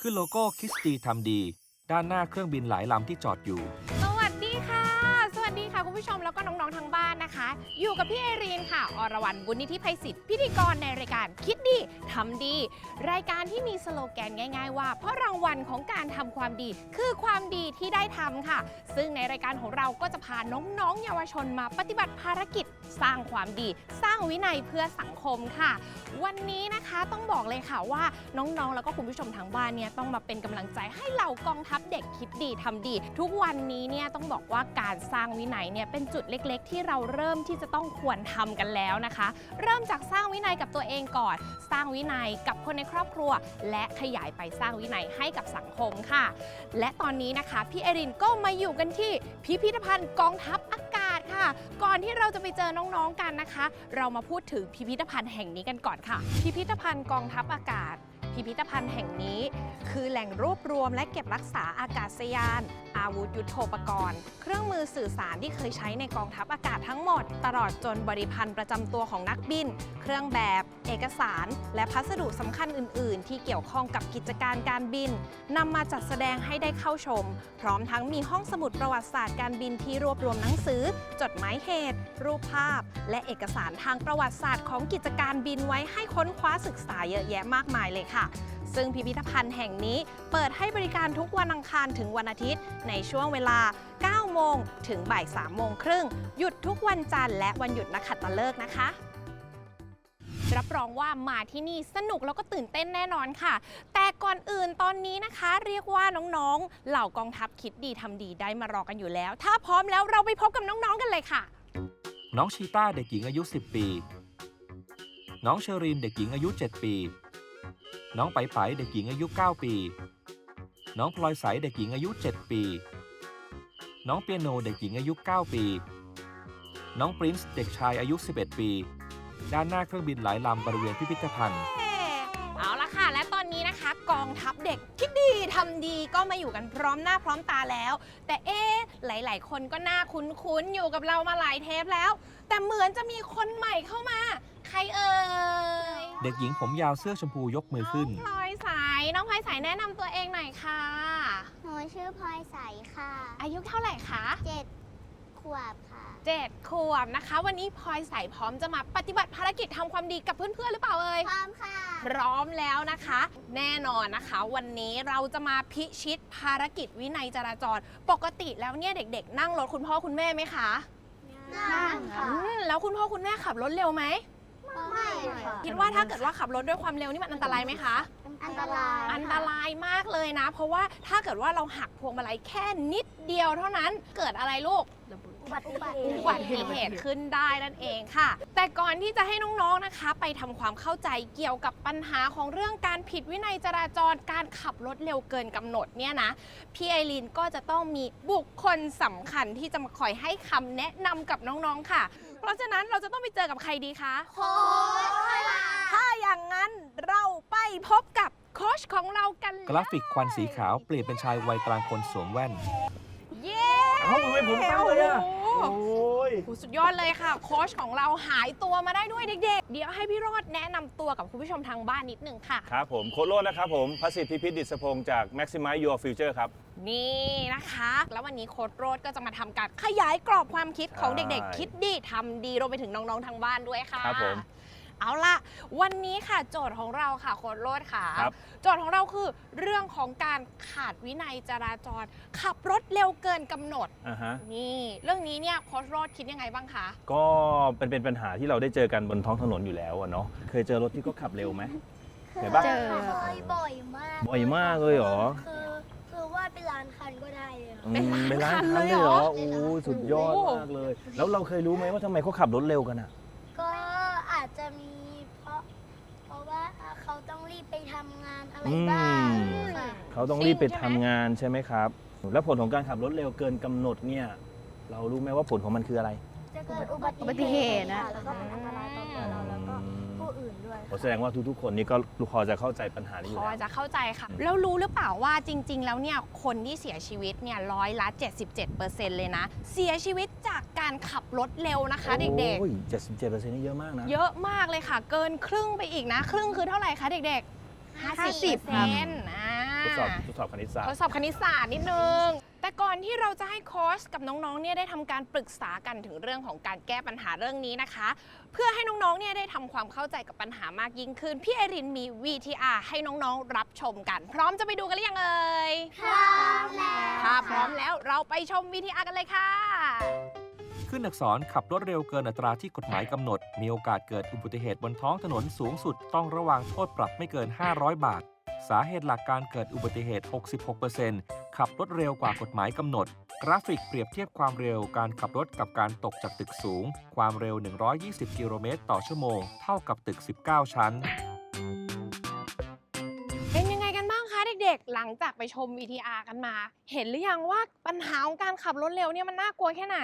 คือโลโก้คิสตีทำดี ด้านหน้าเครื่องบินหลายลำที่จอดอยู่ ผู้ชมแล้วก็น้องๆทางบ้านนะคะ อยู่กับพี่ไอรีนค่ะ อรวรรณบุญนิธิภัยศิษย์พิธีกรในรายการคิดดีทำดี รายการที่มีสโลแกนง่าย ๆ ว่า เพราะรางวัลของการทำความดี คือความดีที่ได้ทำค่ะ ซึ่งในรายการของเราก็จะพาน้องๆ เยาวชนมาปฏิบัติภารกิจ สร้างความดี สร้างวินัยเพื่อสังคมค่ะ วันนี้นะคะต้องบอกเลยค่ะว่าน้องๆ แล้วก็คุณผู้ชมทางบ้านเนี่ยต้องมาเป็นกำลังใจให้เหล่ากองทัพเด็กคิดดีทำดี ทุกวันนี้เนี่ยต้องบอกว่าการสร้างวินัยเนี่ยเป็นจุดเล็กๆ ที่เราเริ่มที่จะต้องควรทำกันแล้วนะคะ เริ่มจากสร้างวินัยกับตัวเองก่อน สร้างวินัยกับคนในครอบครัว และขยายไปสร้างวินัยให้กับสังคมค่ะ และตอนนี้นะคะพี่เอรินก็มาอยู่กันที่พิพิธภัณฑ์กองทัพอากาศค่ะ ก่อนที่เราจะไปเจอน้องๆกันนะคะ เรามาพูดถึงพิพิธภัณฑ์แห่งนี้กันก่อนค่ะ พิพิธภัณฑ์กองทัพอากาศ พิพิธภัณฑ์แห่งนี้ คือแหล่งรวบรวมและเก็บรักษาอากาศยาน อาวุธยุโทโธปกรณ์ เครื่องมือสื่อสารที่เคยใช้ในกองทัพอากาศทั้งหมด ตลอดจนบริพันธ์ประจำตัวของนักบิน เครื่องแบบ เอกสาร และพัสดุสำคัญอื่น ๆ ที่เกี่ยวข้องกับกิจการการบินนำมาจัดแสดงให้ได้เข้าชม พร้อมทั้งมีห้องสมุดประวัติศาสตร์การบินที่รวบรวมหนังสือ จดหมายเหตุ รูปภาพ และเอกสารทางประวัติศาสตร์ของกิจการบินไว้ให้ค้นคว้าศึกษาเยอะแยะมากมายเลยค่ะซึ่งพิพิธภัณฑ์แห่งนี้เปิดให้บริการทุกวันอังคารถึงวันอาทิตย์ ในช่วงเวลา 9 โมงถึงบ่าย 3 โมงครึ่ง หยุดทุกวันจันทร์และวันหยุดนักขัตฤกษ์นะคะรับรองว่ามาที่นี่สนุกแล้วก็ตื่นเต้นแน่นอนค่ะ แต่ก่อนอื่นตอนนี้นะคะ เรียกว่าน้องๆ เหล่ากองทัพคิดดีทำดีได้มารอกันอยู่แล้ว ถ้าพร้อมแล้วเราไปพบกับน้องๆกันเลยค่ะ น้องชีต้าเด็กหญิงอายุ 10 ปี น้องเชอรีนเด็กหญิงอายุ 7 ปี น้องไปไปเด็กหญิงอายุ 9 ปี น้องพลอยใสเด็กหญิงอายุ 7 ปี น้องเปียโนเด็กหญิงอายุ 9 ปี น้องปรินซ์เด็กชายอายุ 11 ปี ด้านหน้าเครื่องบินหลายลำบริเวณพิพิธภัณฑ์ เอาละค่ะ และตอนนี้นะคะ กองทัพเด็กคิดดีทำดีก็มาอยู่กันพร้อมหน้าพร้อมตาแล้ว แต่เอ๊ะหลาย ๆ คนก็น่าคุ้นๆอยู่กับเรามาหลายเทปแล้ว แต่เหมือนจะมีคนใหม่เข้ามา ใครเอ่ยเด็กหญิงผมยาวเสื้อชมพูยกมือขึ้น น้องพลอยสาย น้องพลอยสายแนะนำตัวเองหน่อยค่ะ หนูชื่อพลอยใสค่ะอายุเท่าไหร่คะเจ็ดขวบค่ะ เจ็ดขวบนะคะ วันนี้พลอยใสพร้อมจะมาปฏิบัติภารกิจทำความดีกับเพื่อนๆหรือเปล่าเอ่ย พร้อมค่ะ พร้อมแล้วนะคะ แน่นอนนะคะ วันนี้เราจะมาพิชิตภารกิจวินัยจราจร ปกติแล้วเนี่ยเด็ก ๆ นั่งรถคุณพ่อคุณแม่ไหมคะนั่งค่ะ อืมแล้วคุณพ่อคุณแม่ขับรถเร็วไหม ไม่ค่ะ คิดว่าถ้าเกิดว่าขับรถด้วยความเร็วนี่มันอันตรายไหมคะ อันตรายอันตราย มากเลยนะ เพราะว่าถ้าเกิดว่าเราหักพวงมาลัยแค่นิดเดียวเท่านั้นเกิดอะไรลูก อุบัติเหตุอุบัติเหตุขึ้นได้นั่นเองค่ะ แต่ก่อนที่จะให้น้องๆนะคะ ไปทำความเข้าใจเกี่ยวกับปัญหาของเรื่องการผิดวินัยจราจรการขับรถเร็วเกินกำหนดเนี่ยนะพี่ไอรีนก็จะต้องมีบุคคลสำคัญที่จะมาคอยให้คำแนะนำกับน้องๆค่ะ เพราะฉะนั้นเราจะต้องไปเจอกับใครดีคะ โค้ชค่ะ ถ้าอย่างนั้นเราไปพบกับ โค้ชของเรากันเลยกราฟิกควันสีขาวเปลี่ยนเป็นชายวัยกลางคนสวมแว่น เย้เอ้าทำไมผมตั้งเลยอะโอ้โห โอ้ย โอ้โหสุดยอดเลยค่ะ โค้ชของเราหายตัวมาได้ด้วยเด็กๆ เดี๋ยวให้พี่โรดแนะนำตัวกับคุณผู้ชมทางบ้านนิดนึงค่ะ ครับผมโคชโรจน์นะครับผมพระสิทธิพิพิธดิษพงศ์จาก Maximize Your Future ครับ นี่นะคะ แล้ววันนี้โค้ชโรดก็จะมาทำการขยายกรอบความคิดของใช่เด็กๆ คิดดีทำดีรวมไปถึงน้องๆทางบ้านด้วยค่ะครับผม เอาล่ะ วันนี้ค่ะโจทย์ของเราค่ะโค้ชโรดค่ะ ครับ โจทย์ของเราคือเรื่องของการขาดวินัยจราจร ขับรถเร็วเกินกำหนด อ่าฮะนี่ เรื่องนี้เนี่ยโค้ชโรดคิดยังไงบ้างคะ ก็เป็นเป็นปัญหาที่เราได้เจอกันบนท้องถนนอยู่แล้วอะเนาะเคยเจอรถที่เขาขับเร็วไหม เห็นปะเจอ เคยบ่อยมากบ่อยมากเลยเหรอ คือคือว่าเป็นล้านคันก็ได้เลยอืมเป็เป็นนล้าร้านนคัคันนเลเลยยเหเหรรออโอ้ยสุดยอดโอ้โหมากเลย แล้วเราเคยรู้ไหมว่าทำไมเขาขับรถเร็วกันอะก็ อาจจะมีเพราะ เพราะว่าเขาต้องรีบไปทำงานอะไรอืบ้างมค่ะเขาต้องรีบไปทำงานใช่ไหมครับ แล้วผลของการขับรถเร็วเกินกำหนดเนี่ย เรารู้ไหมว่าผลของมันคืออะไร จะเกิดอุบัติอุบัติเหตุนะ ค่ะแล้วก็เป็นอันตรายต่อตัวเราแล้วก็ ผู้อื่นด้วยโอ้แสดงว่าทุกๆ คนนี่ก็พอจะเข้าใจปัญหานี้อพยู่อแล้วจะเข้าใจค่ะ แล้วรู้หรือเปล่าว่าจริง ๆ แล้วเนี่ยคนที่เสียชีวิตเนี่ยร้อยละ 77%เลยนะ เสียชีวิตจากการขับรถเร็วนะคะเด็กโอ้ยเจ็ดสิบเจ็ดเปอร์เซ็นต์นี่เยอะมากนะ ๆ เยอะมากเลยค่ะ เกินครึ่งไปอีกนะ ครึ่งคือเท่าไหร่คะเด็กๆ 50 50เซครับนอ่า ทดสอบทดสอบคณิตศาสตทดร์ สอบคณิตศาสตร์นิดนึง แต่ก่อนที่เราจะให้โค้ชกับน้องๆ เนี่ยได้ทำการปรึกษากันถึงเรื่องของการแก้ปัญหาเรื่องนี้นะคะ เพื่อให้น้องๆ เนี่ยได้ทำความเข้าใจกับปัญหามากยิ่งขึ้น พี่ไอรินมี VTR ให้น้องๆ รับชมกัน พร้อมจะไปดูกันหรือยังเอ่ย พร้อมแล้วถ้าพร้อมแล้วเราไปชม VTR กันเลยค่ะ ขึ้นอักษรขับรถเร็วเกินอัตราที่กฎหมายกำหนด มีโอกาสเกิดอุบัติเหตุบนท้องถนนสูงสุดต้องระวังโทษปรับไม่เกิน 500 บาท สาเหตุหลักการเกิดอุบัติเหตุ 66%ขับรถเร็วกว่ากฎหมายกำหนด กราฟิกเปรียบเทียบความเร็วการขับรถกับการตกจากตึกสูง ความเร็ว 120 กิโลเมตรต่อชั่วโมง เท่ากับตึก 19 ชั้น เป็นยังไงกันบ้างคะเด็กๆ หลังจากไปชม VTR กันมา เห็นหรือยังว่าปัญหาของการขับรถเร็วเนี่ยมันน่ากลัวแค่ไหน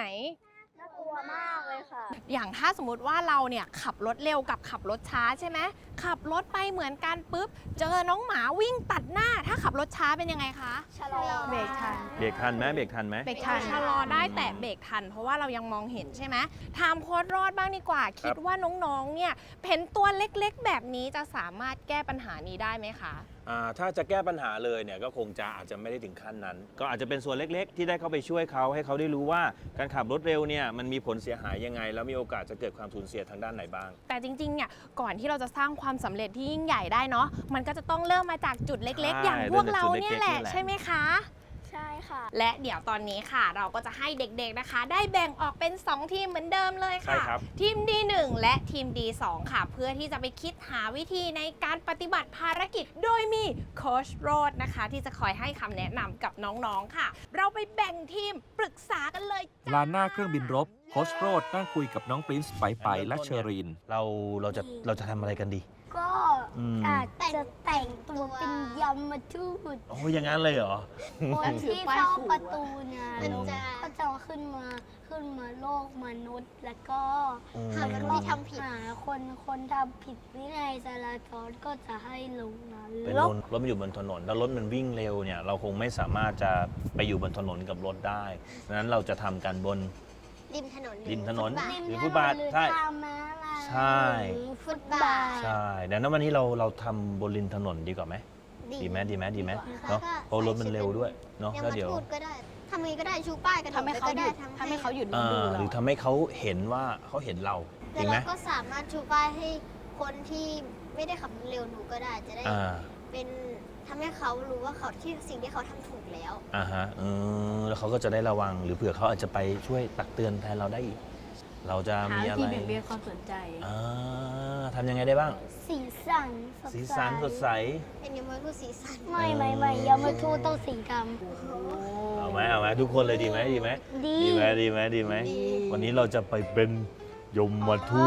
น่ากลัวมากเลยค่ะ อย่างถ้าสมมติว่าเราเนี่ยขับรถเร็วกับขับรถช้าใช่ไหมขับรถไปเหมือนกันปุ๊บ เจอน้องหมาวิ่งตัดหน้า ถ้าขับรถช้าเป็นยังไงคะชะลอเบรกทัน เบรกทันไหมเบรกทันไหมเบรกทันชะลอได้แต่เบรกทัน เพราะว่าเรายังมองเห็นใช่ไหมถามโค้ดรอดบ้างดีกว่า คิดว่าน้องๆเนี่ยเห็นตัวเล็กๆ แบบนี้จะสามารถแก้ปัญหานี้ได้ไหมคะอ่า ถ้าจะแก้ปัญหาเลยเนี่ยก็คงจะอาจจะไม่ได้ถึงขั้นนั้น ก็อาจจะเป็นส่วนเล็ก ๆ ที่ได้เข้าไปช่วยเขาให้เขาได้รู้ว่าการขับรถเร็วเนี่ยมันมีผลเสียหายยังไง แล้วมีโอกาสจะเกิดความสูญเสียทางด้านไหนบ้าง แต่จริงๆเนี่ยก่อนที่เราจะสร้างความสำเร็จที่ยิ่งใหญ่ได้เนาะมันก็จะต้องเริ่มมาจากจุดเล็กๆใช่อย่างพวกเราเนี่ยแหละเริ่มจากจุดเล็กๆนี่แหละใช่ไหมคะ ใช่ค่ะ และเดี๋ยวตอนนี้ค่ะ เราก็จะให้เด็กๆนะคะ ได้แบ่งออกเป็น 2 ทีมเหมือนเดิมเลยใช่ค่ะครับ ทีม D1 และทีม D2 ค่ะ เพื่อที่จะไปคิดหาวิธีในการปฏิบัติภารกิจ โดยมีโคชโรดนะคะ ที่จะคอยให้คำแนะนำกับน้องๆค่ะ เราไปแบ่งทีมปรึกษากันเลยลานหน้าเครื่องบินรบโคชโรดนั่งคุยกับน้องปรินซ์ไปไปและเชอรีน เราเราจะเราจะทำอะไรกันดี ก็อืม อาจจะแต่งตัวเป็นยำมาทูดโอ้ยอย่างนั้นเลยเหรอ คนที่เฝ้าประตูเนี่ยมันจะ ก็จะขึ้นมาขึ้นมาโลกมนุษย์ แล้วก็อืม หาคนที่ทำผิด หาคนคนทำผิดวินัยจราจรก็จะให้ลงนเป็นรรก ถรถมันอยู่บนถนน แล้วรถมันวิ่งเร็วเนี่ย เราคงไม่สามารถจะไปอยู่บนถนนกับรถได้ดังนั้นเราจะทำกันบน ริมถนนริมถนนริมหรือถฟุตบาทหรือใช่ ทางม้าลาย ใช่หรือฟุตบาท ใช่ดังนั้นวันนี้เราเราทำบนริมถนนดีกว่าไหมดีไหมดีไหมดีไหมเนาะเพราะรถมันเร็วด้วยเนาะยังแล้วมาเดี๋ยว พูดก็ได้ทำไงก็ได้ชูป้ายกระโดดทำให้ไปเขาก็หได้ยุดทำทำให้เขาหยุดอ่าดูหเรารือทำให้เขาเห็นว่าเขาเห็นเราจแต่ริงไหมเราก็สามารถชูป้ายให้คนที่ไม่ได้ขับเร็วดูก็ได้จะได้ อ่าเป็นทำให้เขารู้ว่าเขาที่สิ่งที่เขาทำถูกแล้ว อ่าฮะเออแล้วเขาก็จะได้ระวังหรือเผื่อเขาอาจจะไปช่วยตักเตือนแทนเราได้อีก เราจะหามีวิอะไรธีเบี่ยงเบนความสนใจ อ่าทำยังไงได้บ้าง สีสันสดสีสันสดใส เป็นยังไงพูดสีสันไม่ไม่ไม่ยามาทูต้องสีดเอาไหมเอาไหมทุกคนเลยดีไหมดีไหมำดี ดีไหมดีไหมดีไหมวันนี้เราจะไปเป็น ยมมาทู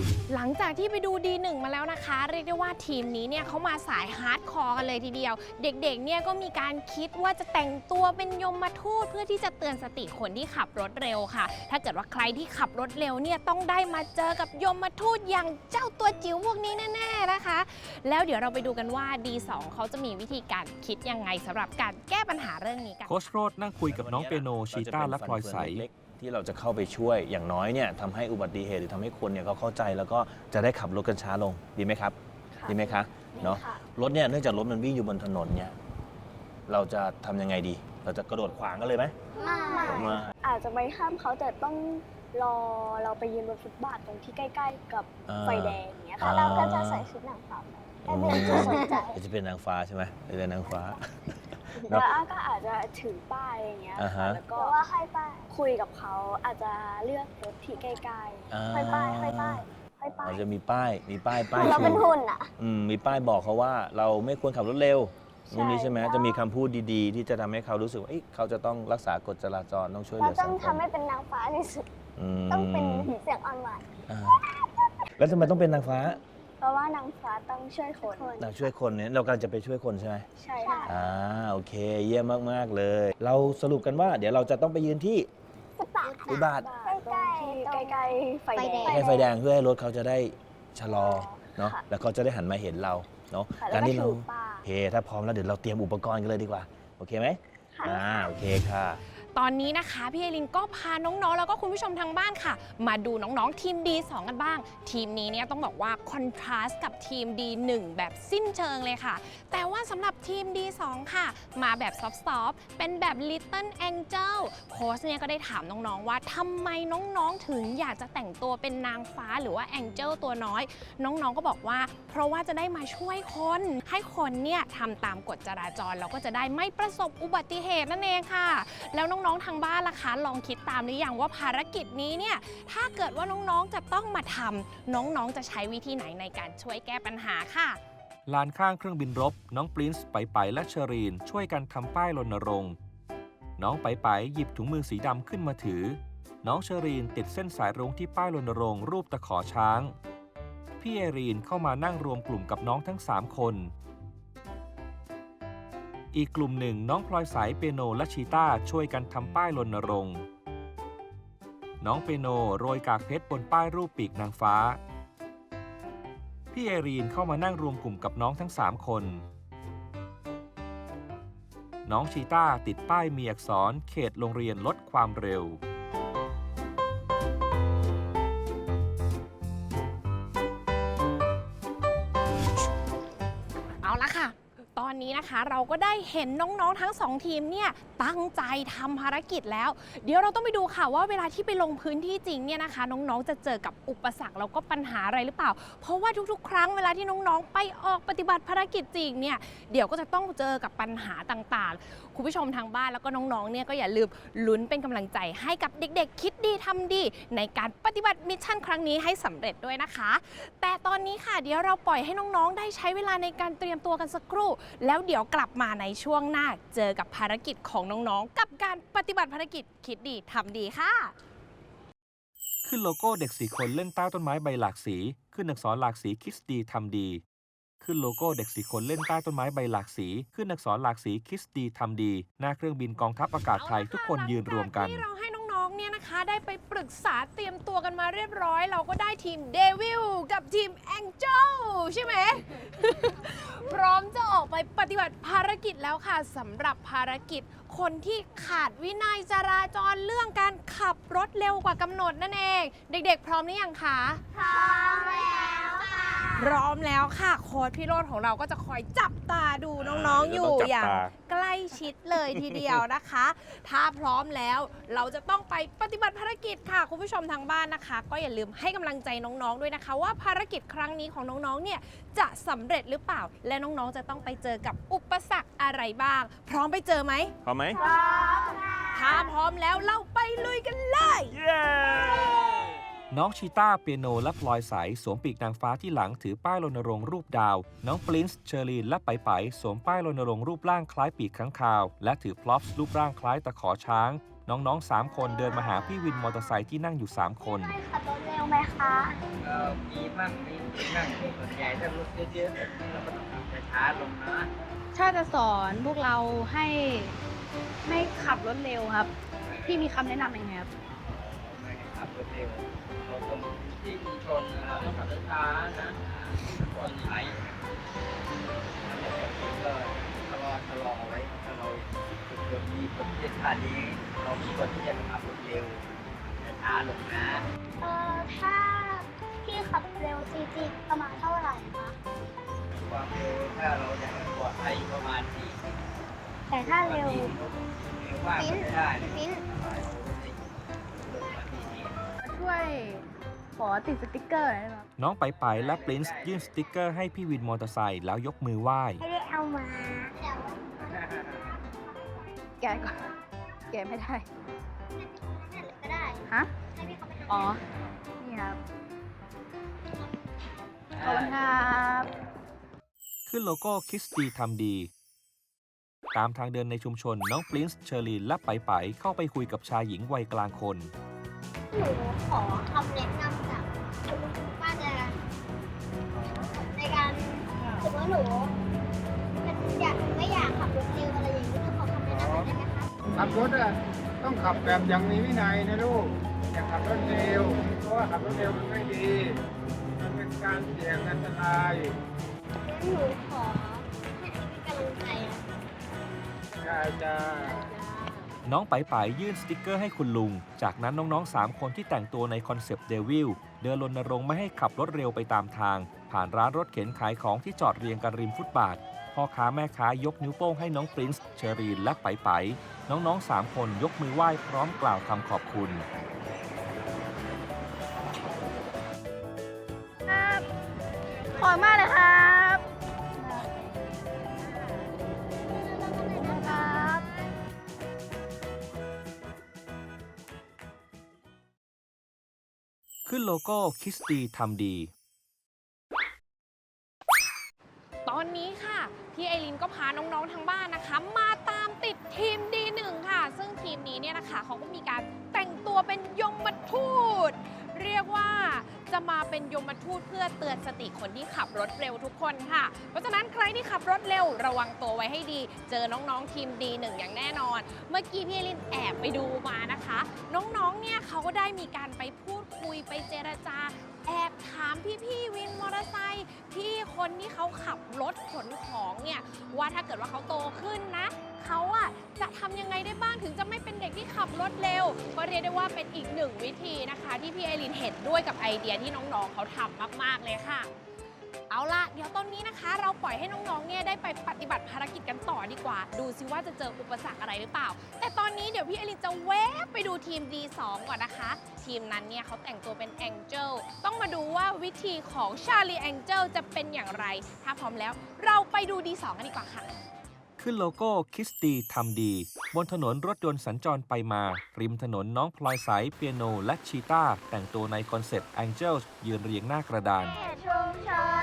ตหลังจากที่ไปดู D1 มาแล้วนะคะ เรียกได้ว่าทีมนี้เนี่ยเขามาสายฮาร์ดคอร์กันเลยทีเดียว เด็กๆเนี่ยก็มีการคิดว่าจะแต่งตัวเป็นยมมาทูตเพื่อที่จะเตือนสติคนที่ขับรถเร็วค่ะ ถ้าเกิดว่าใครที่ขับรถเร็วเนี่ยต้องได้มาเจอกับยมมาทูตอย่างเจ้าตัวจิ๋วพวกนี้แน่ๆนะคะ แล้วเดี๋ยวเราไปดูกันว่า D2 เขาจะมีวิธีการคิดยังไงสำหรับการแก้ปัญหาเรื่องนี้กันโคชโรดนั่งคุยกับน้องเปียโนชีต้าและพลอยใสเล็กๆ ที่เราจะเข้าไปช่วยอย่างน้อยเนี่ยทำให้อุบัติเหตุหรือทำให้คนเนี่ยเขาเข้าใจแล้วก็จะได้ขับรถกันช้าลงดีไหมครับ ดีไหมคะเนาะรถเนี่ยเนื่องจากรถมันวิ่งอยู่บนถนนเนี่ยเราจะทำยังไงดี เราจะกระโดดขวางกันเลยไหมไม่มาอาจจะไม่ห้ามเขาแต่ต้องรอเราไปยืนบนฟุตบาทตรงที่ใกล้ ๆ กับอ่า ไฟแดงอย่างเงี้ยอ่าค่ะเราก็จะใส่ชุดหนังฟ้าไปให้เด็กจะสนใจเดี๋ยวจะเป็นนางฟ้าใช่ไหมเดี๋ยวเป็นนางฟ้า แล้วอาก็อาจจะถือป้ายอย่างเงี้ยอ่าฮะค่ะแล้วหก็รือว่าให้ป้ายคุยกับเขาอาจจะเลือกรถที่ใกล้อ่าๆให้ป้ายให้ป้ายให้ป้าย เราจะมีป้าย มีป้ายป้ายเราเป็นชูหุ่นอะ อืมมีป้ายบอกเขาว่าเราไม่ควรขับรถเร็วใช่นู่นนี่ใช่ไหมแล้วจะมีคำพูดดีๆ ที่จะทำให้เขารู้สึกว่าเอ้ยเขาจะต้องรักษากฎจราจรต้องช่วยเหเราลือต้สัองงคทำมให้เป็นนางฟ้าที่สุด มต้องเป็นเสียงอ่อนหวาน อ่าแล้วทำไมต้องเป็นนางฟ้าเพ ราะว่านางฟ้าต้องช่วยคนนางช่วยคนเนี่ยเรากำลังจะไปช่วยคนใช่ไหมใช่ค่ะอ่าโอเค เยี่ยมมากๆเลย เราสรุปกันว่า เดี๋ยวเราจะต้องไปยืนที่ฟุตบาทอุบาทตรงที่ใกล้ๆไฟแดงให้ไฟแดงเพื่อให้รถเขาจะได้ชะลอเนาะค่ะแล้วเขาจะได้หันมาเห็นเราเนาะค่ะการที่แล้วเราก็ถือป้ายโอเคถ้าพร้อมแล้วเดี๋ยวเราเตรียมอุปกรณ์กันเลยดีกว่า โอเคไหมค่ะอ่าโอเคค่ะ ตอนนี้นะคะ พี่เอลินก็พาน้องๆ แล้วก็คุณผู้ชมทางบ้านค่ะ มาดูน้องๆ ทีม D2 กันบ้าง ทีมนี้เนี่ยต้องบอกว่าคอนทราสต์กับทีม D1 แบบสิ้นเชิงเลยค่ะ แต่ว่าสำหรับทีม D2 ค่ะ มาแบบซอฟต์ๆเป็นแบบ Little Angel โค้ชเนี่ยก็ได้ถามน้องๆ ว่าทำไมน้องๆ ถึงอยากจะแต่งตัวเป็นนางฟ้าหรือว่า Angel ตัวน้อย น้องๆ ก็บอกว่า เพราะว่าจะได้มาช่วยคน ให้คนเนี่ยทำตามกฎจราจรแล้วก็จะได้ไม่ประสบอุบัติเหตุนั่นเองค่ะ แล้วน้องๆทางบ้านล่ะคะ ลองคิดตามหรือยังว่าภารกิจนี้เนี่ยถ้าเกิดว่าน้องๆจะต้องมาทำน้องๆจะใช้วิธีไหนในการช่วยแก้ปัญหาค่ะลานข้างเครื่องบินรบ น้องปรินซ์ไปไปและเชอรีน ช่วยกันทำป้ายรณรงค์ น้องไปไปหยิบถุงมือสีดำขึ้นมาถือ น้องเชอรีนติดเส้นสายรุ้งที่ป้ายรณรงค์รูปตะขอช้าง พี่เอรีนเข้ามานั่งรวมกลุ่มกับน้องทั้ง 3 คน อีกกลุ่มหนึ่งน้องพลอยสายเปโนและชีต้าช่วยกันทำป้ายรณรงค์ น้องเปโนโรยกากเพชรบนป้ายรูปปีกนางฟ้า พี่เอรีนเข้ามานั่งรวมกลุ่มกับน้องทั้ง 3 คน น้องชีต้าติดป้ายมีอักษรเขตโรงเรียนลดความเร็ว เราก็ได้เห็นน้องๆทั้งสองทีมเนี่ยตั้งใจทำภารกิจแล้ว เดี๋ยวเราต้องไปดูค่ะว่าเวลาที่ไปลงพื้นที่จริงเนี่ยนะคะ น้องๆจะเจอกับอุปสรรคแล้วก็ปัญหาอะไรหรือเปล่า เพราะว่าทุกๆ ครั้งเวลาที่น้องๆ ไปออกปฏิบัติภารกิจจริงเนี่ยเดี๋ยวก็จะต้องเจอกับปัญหาต่างๆ คุณผู้ชมทางบ้านแล้วก็น้องๆเนี่ยก็อย่าลืมลุ้นเป็นกำลังใจให้กับเด็กๆ คิดดีทำดี ในการปฏิบัติมิชชั่นครั้งนี้ให้สำเร็จด้วยนะคะ แต่ตอนนี้ค่ะเดี๋ยวเราปล่อยให้น้องๆ ได้ใช้เวลาในการเตรียมตัวกันสักครู่ แล้วเดี๋ยวกลับมาในช่วงหน้าเจอกับภารกิจของน้องๆ กับการปฏิบัติภารกิจคิดดีทำดีค่ะ ขึ้นโลโก้เด็กสี่คนเล่นใต้ต้นไม้ใบหลากสี ขึ้นอักษรหลากสีคิสดีทำดี ขึ้นโลโก้เด็กสี่คนเล่นใต้ต้นไม้ใบหลากสี ขึ้นอักษรหลากสีคิสดีทำดี หน้าเครื่องบินกองทัพอากาศไทยทุกคนยืนรวมกันที่เราให้น้องๆเนี่ยนะคะ ได้ไปปรึกษาเตรียมตัวกันมาเรียบร้อย เราก็ได้ทีมเดวิลกับทีมแองเจิลใช่ไหม พร้อมจะออกไปปฏิบัติภารกิจแล้วค่ะสำหรับภารกิจ คนที่ขาดวินัยจราจรเรื่องการขับรถเร็วกว่ากำหนดนั่นเอง เด็กๆ พร้อมหรือยังคะ พร้อมแล้วค่ะ พร้อมแล้วค่ะโค้ชพี่โรดของเราก็จะคอยจับตาดูน้องๆอยู่ต้องจับอย่าง ตา ใกล้ชิดเลยทีเดียวนะคะ ถ้าพร้อมแล้วเราจะต้องไปปฏิบัติภารกิจค่ะ คุณผู้ชมทางบ้านนะคะ ก็อย่าลืมให้กำลังใจน้องๆด้วยนะคะ ว่าภารกิจครั้งนี้ของน้องๆเนี่ยจะสำเร็จหรือเปล่า และน้องๆจะต้องไปเจอกับอุปสรรคอะไรบ้าง พร้อมไปเจอไหมพร้อมไหมถ้าพร้อมแล้วเราไปลุยกันเลย เย้ น้องชีต้าเปียโนและพลอยใสสวมปีกนางฟ้าที่หลังถือป้ายรณรงค์รูปดาว น้องปรินซ์เชอรีนและไปไปสวมป้ายรณรงค์รูปร่างคล้ายปีกข้างคาว และถือพล็อปส์รูปร่างคล้ายตะขอช้าง น้องๆ 3 คนเดินมาหาพี่วินมอเตอร์ไซค์ที่นั่งอยู่ 3 คนใช่ขับรถเร็วไหมคะเอ่อมีบ้างมีบ้างส่วนใหญ่ถ้ารถเยอะๆแบบนี้เราก็ต้องขับช้าๆลงนะถ้าจะสอนพวกเราให้ไม่ขับรถเร็วครับ พี่มีคำแนะนำยังไงครับไม่ให้ขับรถเร็ว เราต้องที่มีชนนะเราต้องขับช้าๆนะปลอดภัยก็ชะลอชะลอไว้ถ้าเราเกิดมีคนที่ทางนี้เรามีคนที่จะขับรถเร็วช้าลงนะเอ่อถ้าพี่ขับเร็วจริงๆประมาณเท่าไหร่คะความเร็วถ้าเราอยากให้ปลอดภัยประมาณที่แต่ถ้าเร็วเร็วมากก็ไม่ได้นะปิ้นช่วย ขอติดสติ๊กเกอร์หน่อยได้ไหมครับน้องไปไปและปรินซ์ยื่นสติกเกอร์ให้พี่วินมอเตอร์ไซค์แล้วยกมือไหว้ ไม่ได้เอามา แกะก่อนแกะไม่ได้ ก็ได้ ฮะ ให้พี่เขาไปทำอ๋อ นี่ครับ ขอบคุณครับ ขึ้นโลโก้คิสดีทำดี ตามทางเดินในชุมชนน้องปรินซ์เชอรีนและไปไปเข้าไปคุยกับชายหญิงวัยกลางคน หนูขอคำแนะนำ สมมติว่าหนูอยากไม่อยากขับรถเร็วอะไรอย่างนี้ต้องขอคำแนะนำหน่อยได้ไหมคะขับรถอะต้องขับแบบอย่างมีวินัยนะลูกอย่าขับรถเร็วเพราะว่าขับรถเร็วมันไม่ดี มันเป็นการเสี่ยงอันตรายงั้นหนูขอให้พี่เป็นกำลังใจนะจะจะ น้องไปไปยื่นสติกเกอร์ให้คุณลุง จากนั้นน้องๆ 3 คนที่แต่งตัวในคอนเซปต์เดวิลเดินรณรงค์ไม่ให้ขับรถเร็วไปตามทาง ผ่านร้านรถเข็นขายของที่จอดเรียงกันริมฟุตบาท พ่อค้าแม่ค้ายกนิ้วโป้งให้น้องปรินซ์เชอรีนและไปไปน้องๆ 3 คนยกมือไหว้พร้อมกล่าวคำขอบคุณขอบมากเลยครับครับ ขึ้นโลโก้คิสตีทำดี ตอนนี้ค่ะ พี่ไอรินก็พาน้องๆทางบ้านนะคะ มาตามติดทีม D1 ค่ะ ซึ่งทีมนี้เนี่ยนะคะเขาก็มีการแต่งตัวเป็นยมทูต เรียกว่าจะมาเป็นยมทูตเพื่อเตือนสติคนที่ขับรถเร็วทุกคนค่ะ เพราะฉะนั้นใครที่ขับรถเร็วระวังตัวไว้ให้ดี เจอน้องๆทีม D1 อย่างแน่นอน เมื่อกี้พี่ไอรินแอบไปดูมานะคะ น้องๆเนี่ยเขาก็ได้มีการไปพูด คุยไปเจรจา แอบถามพี่ๆวินมอเตอร์ไซค์พี่คนที่เขาขับรถขนของเนี่ยว่าถ้าเกิดว่าเขาโตขึ้นนะเขาอะจะทำยังไงได้บ้างถึงจะไม่เป็นเด็กที่ขับรถเร็ว ก็เรียกได้ว่าเป็นอีกหนึ่งวิธีนะคะ ที่พี่ไอรินเห็นด้วยกับไอเดียที่น้องๆเขาทำมาก ๆเลยค่ะ เอาล่ะ เดี๋ยวตอนนี้นะคะ เราปล่อยให้น้องๆเนี่ยได้ไปปฏิบัติภารกิจกันต่อดีกว่า ดูซิว่าจะเจออุปสรรคอะไรหรือเปล่า แต่ตอนนี้เดี๋ยวพี่อลินจะแวบไปดูทีม D2 ก่อนนะคะ ทีมนั้นเนี่ยเขาแต่งตัวเป็น Angel ต้องมาดูว่าวิธีของ Charlie Angel จะเป็นอย่างไร ถ้าพร้อมแล้วเราไปดู D2 กันดีกว่าค่ะ ขึ้นโลโก้คิสตีทำดี บนถนนรถยนต์สัญจรไปมา ริมถนนน้องพลอยใสเปียโนและชีตาแต่งตัวในคอนเซปต์ Angels ยืนเรียงหน้ากระดานเขตชุมชนถ้า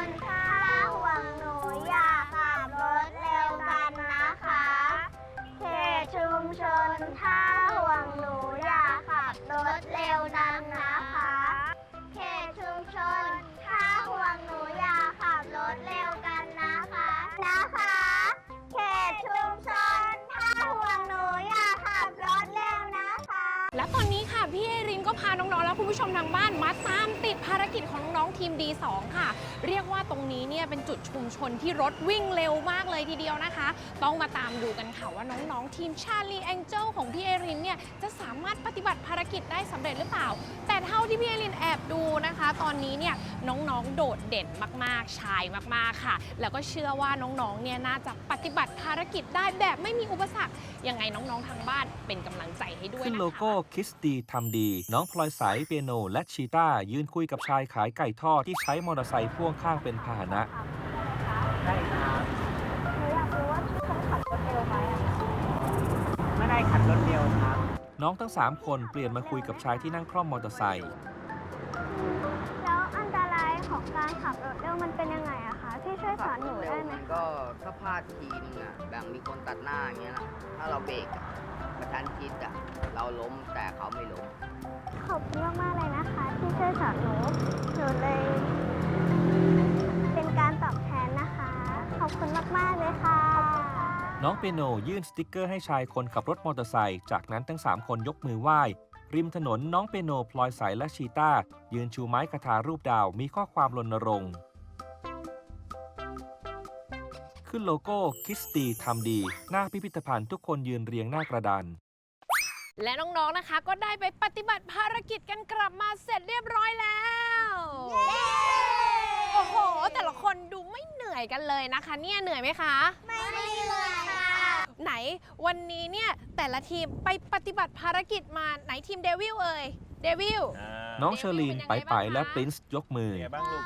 ถ้าห่วงหนูอย่าขับรถเร็วนั้นนะคะ เขตชุมชน ถ้าห่วงหนูอย่าขับรถเร็วกันนะคะ นะคะ เขตชุมชน ถ้าห่วงหนูอย่าขับรถเร็วนะคะ และตอนนี้ค่ะพี่เอรินก็พาน้องๆและคุณผู้ชมทางบ้านมาตาม ติดภารกิจของน้องๆทีม D2 ค่ะ เรียกว่าตรงนี้เนี่ยเป็นจุดชุมชนที่รถวิ่งเร็วมากเลยทีเดียวนะคะ ต้องมาตามดูกันค่ะว่าน้องๆทีมชาลีแองเจิลของพี่เอรินเนี่ยจะสามารถปฏิบัติภารกิจได้สำเร็จหรือเปล่า แต่เท่าที่พี่เอรินแอบดูนะคะ ตอนนี้เนี่ยน้องๆโดดเด่นมากๆ ชายมากๆค่ะ แล้วก็เชื่อว่าน้องๆเนี่ยน่าจะปฏิบัติภารกิจได้แบบไม่มีอุปสรรคยังไงน้องๆทางบ้านเป็นกำลังใจให้ด้วยขึ้นโลโก้คิสตีทำดี น้องพลอยใสเปียโนและชีตายืนคุยกับชายขายไก่ทอดที่ใช้มอเตอร์ไซค์พ่วงข้างเป็นพาหนะใช่ครับหนูอยากรู้ว่าพี่เขาขับรถเร็วไหมอะไม่ได้ขับรถเร็วครับ น้องทั้ง 3 คนเปลี่ยนมาคุยกับชายที่นั่งคล่อมมอเตอร์ไซค์แล้วอันตรายของการขับรถเร็วมันเป็นยังไงอะคะ พี่ช่วยสอนหนูได้ไหมมันก็ถ้าพลาดทีนึงอะแบบมีคนตัดหน้าอย่างเงี้ยนะถ้าเราเบรกอะก ระทันชิดอะเราล้มแต่เขาไม่ล้ม ขอบคุณมากๆเลยนะคะ ที่ช่วยสอนหนู หนูเลย เป็นการตอบแทนนะคะ ขอบคุณมากๆเลยค่ะ น้องเปียโนยื่นสติกเกอร์ให้ชายคนขับรถมอเตอร์ไซค์ จากนั้นทั้ง 3 คนยกมือไหว้ ริมถนนน้องเปียโนพลอยใสและชีตายืนชูไม้คาถารูปดาวมีข้อความรณรงค์ ขึ้นโลโก้คิสตีทำดี หน้าพิพิธภัณฑ์ทุกคนยืนเรียงหน้ากระดาน และน้องๆนะคะ ก็ได้ไปปฏิบัติภารกิจกันกลับมาเสร็จเรียบร้อยแล้ว โอ้โห แต่ละคนดูไม่เหนื่อยกันเลยนะคะ เนี่ยเหนื่อยไหมคะ ไม่เลยค่ะไหนวันนี้เนี่ยแต่ละทีมไปปฏิบัติภารกิจมาไหนทีมเดวิลเอ่ยเดวิล น้องเชอรีนเป็นยังไปไงไปบ้างคะและปรินซ์ยกมือ เป็นไงบ้างลูก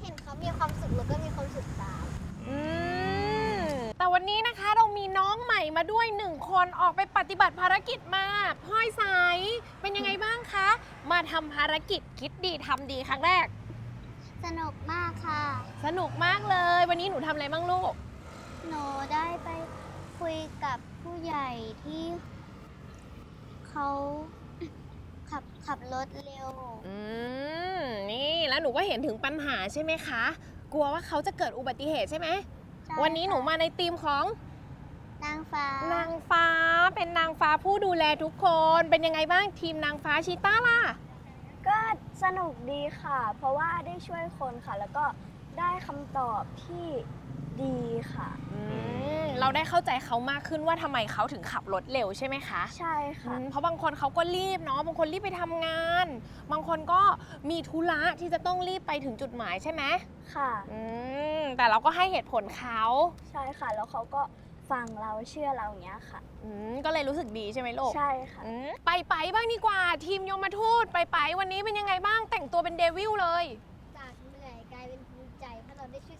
เห็นเขามีความสุขแล้วก็มีความสุขตาม อืม แต่วันนี้นะคะเรามีน้องใหม่มาด้วยหนึ่งคนออกไปปฏิบัติภารกิจมาพลอยสายเป็นยังไงบ้างคะ มาทำภารกิจคิดดีทำดีครั้งแรก สนุกมากค่ะ สนุกมากเลย วันนี้หนูทำอะไรบ้างลูก หนูได้ไปคุยกับผู้ใหญ่ที่เขาขับขับรถเร็ว อืม นี่แล้วหนูก็เห็นถึงปัญหาใช่ไหมคะ กลัวว่าเขาจะเกิดอุบัติเหตุใช่ไหมใช่ วันนี้หนูมาในทีมของนางฟ้า นางฟ้าเป็นนางฟ้าผู้ดูแลทุกคน เป็นยังไงบ้างทีมนางฟ้าชิต้าล่ะ ก็สนุกดีค่ะ เพราะว่าได้ช่วยคนค่ะ แล้วก็ได้คำตอบที่ ดีค่ะ อืมเราได้เข้าใจเขามากขึ้นว่าทำไมเขาถึงขับรถเร็วใช่ไหมคะ ใช่อืค่ะมเพราะบางคนเขาก็รีบเนาะบางคนรีบไปทำงาน บางคนก็มีธุระที่จะต้องรีบไปถึงจุดหมายใช่ไหมค่ะ อืมแต่เราก็ให้เหตุผลเขาใช่ค่ะ แล้วเขาก็ฟังเราเชื่อเราอย่างเงี้ยค่ะ อืมก็เลยรู้สึกดีใช่ไหมลูกใช่ค่ะ อืมไปไปบ้างดีกว่า ทีมยมทูตไปไปวันนี้เป็นยังไงบ้างแต่งตัวเป็นเดวิลเลย จากเหนื่อยกลายเป็นภูมิใจเพราะเราได้ช่วยส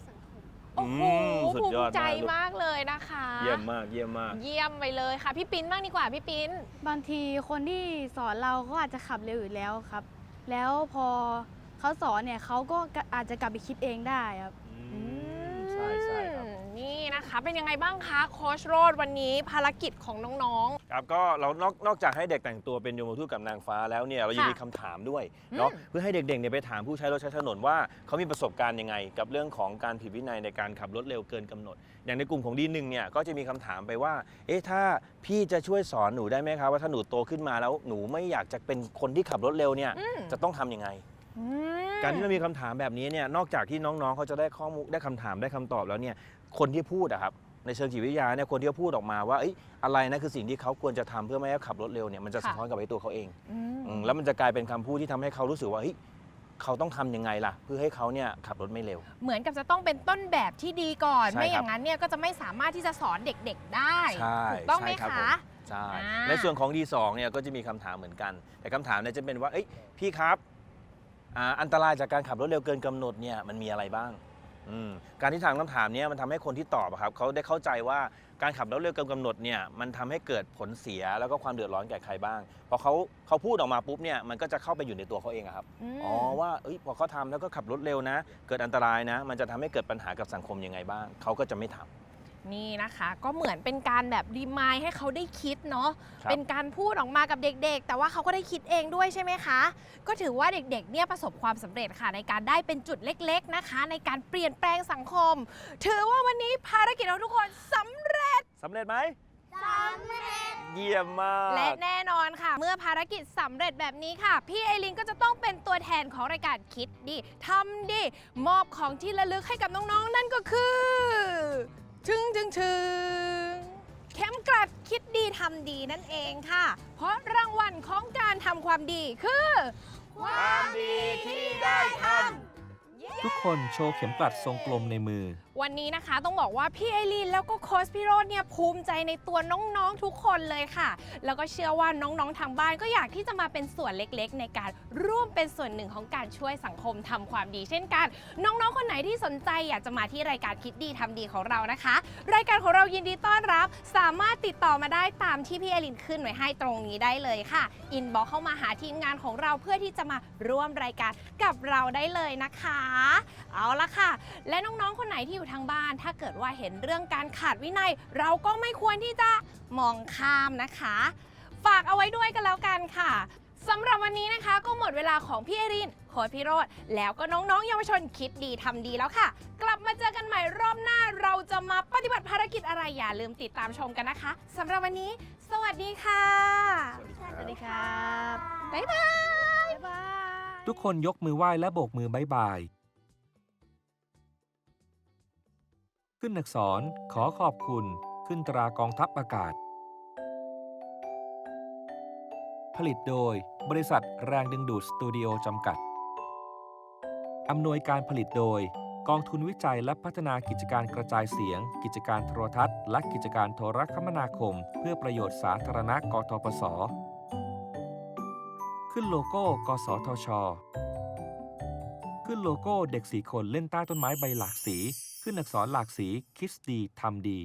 ังคม โอ้โหอืมสุดภูยอมิดใจมากลูกมากเลยนะคะ เยี่ยมมากเยี่ยมมาก เยี่ยมไปเลยค่ะ พี่ปิ้นบ้างดีกว่าพี่ปิ้น บางทีคนที่สอนเราเขาอาจจะขับเร็วอยู่แล้วครับ แล้วพอเขาสอนเนี่ยเขาก็อาจจะกลับไปคิดเองได้ครับใช่ใช่ครับอืมนี่ นะคะ เป็นยังไงบ้างคะโคชโรดวันนี้ภารกิจของน้องครับก็เรานอกนอกจากให้เด็กแต่งตัวเป็นโยมทูตกับนางฟ้าแล้วเนี่ยเรายังค่ะมีคำถามด้วยเนาะอืมเพื่อให้เด็กๆเนี่ยไปถามผู้ใช้รถใช้ถนนว่าเขามีประสบการณ์ยังไง กับเรื่องของการผิดวินัยในการขับรถเร็วเกินกำหนด อย่างในกลุ่มของดีหนึ่งเนี่ยก็จะมีคำถามไปว่า เอ๊ะถ้าพี่จะช่วยสอนหนูได้ไหมครับว่าถ้าหนูโตขึ้นมาแล้วหนูไม่อยากจะเป็นคนที่ขับรถเร็วเนี่ยๆอืมจะต้องทำยังไง อืม การที่เรามีคำถามแบบนี้เนี่ยนอกจากที่น้องๆเขาจะได้ข้อมูลได้คำถามได้คำตอบแล้วเนี่ย คนที่พูดอะครับในเชิงจิตวิทยาเนี่ยคนที่เขาพูดออกมาว่าเอ้ยอะไรนะคือสิ่งที่เขาควรจะทำเพื่อไม่ให้ขับรถเร็วเนี่ยมันจะสะท้อนกลับไปตัวเขาเองอืมอืมแล้วมันจะกลายเป็นคำพูดที่ทำให้เขารู้สึกว่าเฮ้ยเขาต้องทำยังไงล่ะ เพื่อให้เขาเนี่ยขับรถไม่เร็ว เหมือนกับจะต้องเป็นต้นแบบที่ดีก่อน ใช่ครับไม่อย่างนั้นเนี่ยก็จะไม่สามารถที่จะสอนเด็กๆได้ใช่ถูกต้องไหมใช่รับคะ ผม ใช่อ่า ในส่วนของ D2 เนี่ยก็จะมีคำถามเหมือนกัน แต่คำถามเนี่ยจะเป็นว่าเอ้ยพี่ครับอ่าอันตรายจากการขับรถเร็วเกินกำหนดเนี่ยมันมีอะไรบ้าง อืมการที่ถามคำถามเนี้มันทำให้คนที่ตอบอะครับเขาได้เข้าใจว่าการขับรถเร็วเกินกำหนดเนี่ยมันทำให้เกิดผลเสียแล้วก็ความเดือดร้อนแก่ใครบ้างพอเขาเขาพูดออกมาปุ๊บเนี่ยมันก็จะเข้าไปอยู่ในตัวเขาเองอะครับมอ๋อว่าเอ้ยพอเขาทำแล้วก็ขับรถเร็วนะ เกิดอันตรายนะ มันจะทำให้เกิดปัญหากับสังคมยังไงบ้างเขาก็จะไม่ทำ นี่นะคะ ก็เหมือนเป็นการแบบรีมายให้เขาได้คิดเนาะครับ เป็นการพูดออกมากับเด็กๆ แต่ว่าเขาก็ได้คิดเองด้วยใช่ไหมคะ ก็ถือว่าเด็กๆเนี่ยประสบความสำเร็จค่ะ ในการได้เป็นจุดเล็ก ๆนะคะ ในการเปลี่ยนแปลงสังคม ถือว่าวันนี้ภารกิจของทุกคนสำเร็จ สำเร็จไหมสำเร็จเยี่ยมมาก และแน่นอนค่ะ เมื่อภารกิจสำเร็จแบบนี้ค่ะ พี่ไอรินก็จะต้องเป็นตัวแทนของรายการคิดดีทำดี มอบของที่ระลึกให้กับน้องๆ นั่นก็คือ ชึงชึงชึงเข็มกลัดคิดดีทำดีนั่นเองค่ะ เพราะรางวัลของการทำความดีคือ ความดีที่ได้ททุกคนโชว์เข็มกลัดทรงกลมในมือวันนี้นะคะต้องบอกว่าพี่ไอรีนแล้วก็โค้ชพี่โรดเนี่ยภูมิใจในตัวน้องๆทุกคนเลยค่ะ แล้วก็เชื่อว่าน้องๆทางบ้านก็อยากที่จะมาเป็นส่วนเล็กๆ ในการร่วมเป็นส่วนหนึ่งของการช่วยสังคมทำความดี เช่นกัน น้องๆ คนไหนที่สนใจอยากจะมาที่รายการคิดดีทำดีของเรานะคะ รายการของเรายินดีต้อนรับ สามารถติดต่อมาได้ตามที่พี่ไอรินขึ้นไว้ให้ตรงนี้ได้เลยค่ะอินบอกเข้ามาหาทีมงานของเราเพื่อที่จะมาร่วมรายการกับเราได้เลยนะคะ เอาละค่ะ และน้องๆคนไหนที่อยู่ทางบ้าน ถ้าเกิดว่าเห็นเรื่องการขาดวินัย เราก็ไม่ควรที่จะมองข้ามนะคะ ฝากเอาไว้ด้วยกันแล้วกันค่ะสำหรับวันนี้นะคะก็หมดเวลาของพี่เอรินโค้ชพี่โรดแล้วก็น้องๆเยาวชนคิดดีทำดีแล้วค่ะ กลับมาเจอกันใหม่รอบหน้าเราจะมาปฏิบัติภารกิจอะไรอย่าลืมติดตามชมกันนะคะสำหรับวันนี้ สวัสดีค่ะำสวัสดีครับบ๊ายบายบ๊ายบาย ทุกคนยกมือไหว้และโบกมือบายบาย ขึ้นอักษรขอขอบคุณ ขึ้นตรากองทัพอากาศ ผลิตโดย บริษัทแรงดึงดูดสตูดิโอจำกัด อำนวยการผลิตโดย กองทุนวิจัยและพัฒนากิจการกระจายเสียง กิจการโทรทัศน์ และกิจการโทรคมนาคม เพื่อประโยชน์สาธารณะกทปส ขึ้นโลโก้ กสทช ขึ้นโลโก้เด็กสีคนเล่นใต้ต้นไม้ใบหลากสี ขึ้นอักษรหลากสีคิดดีทำดี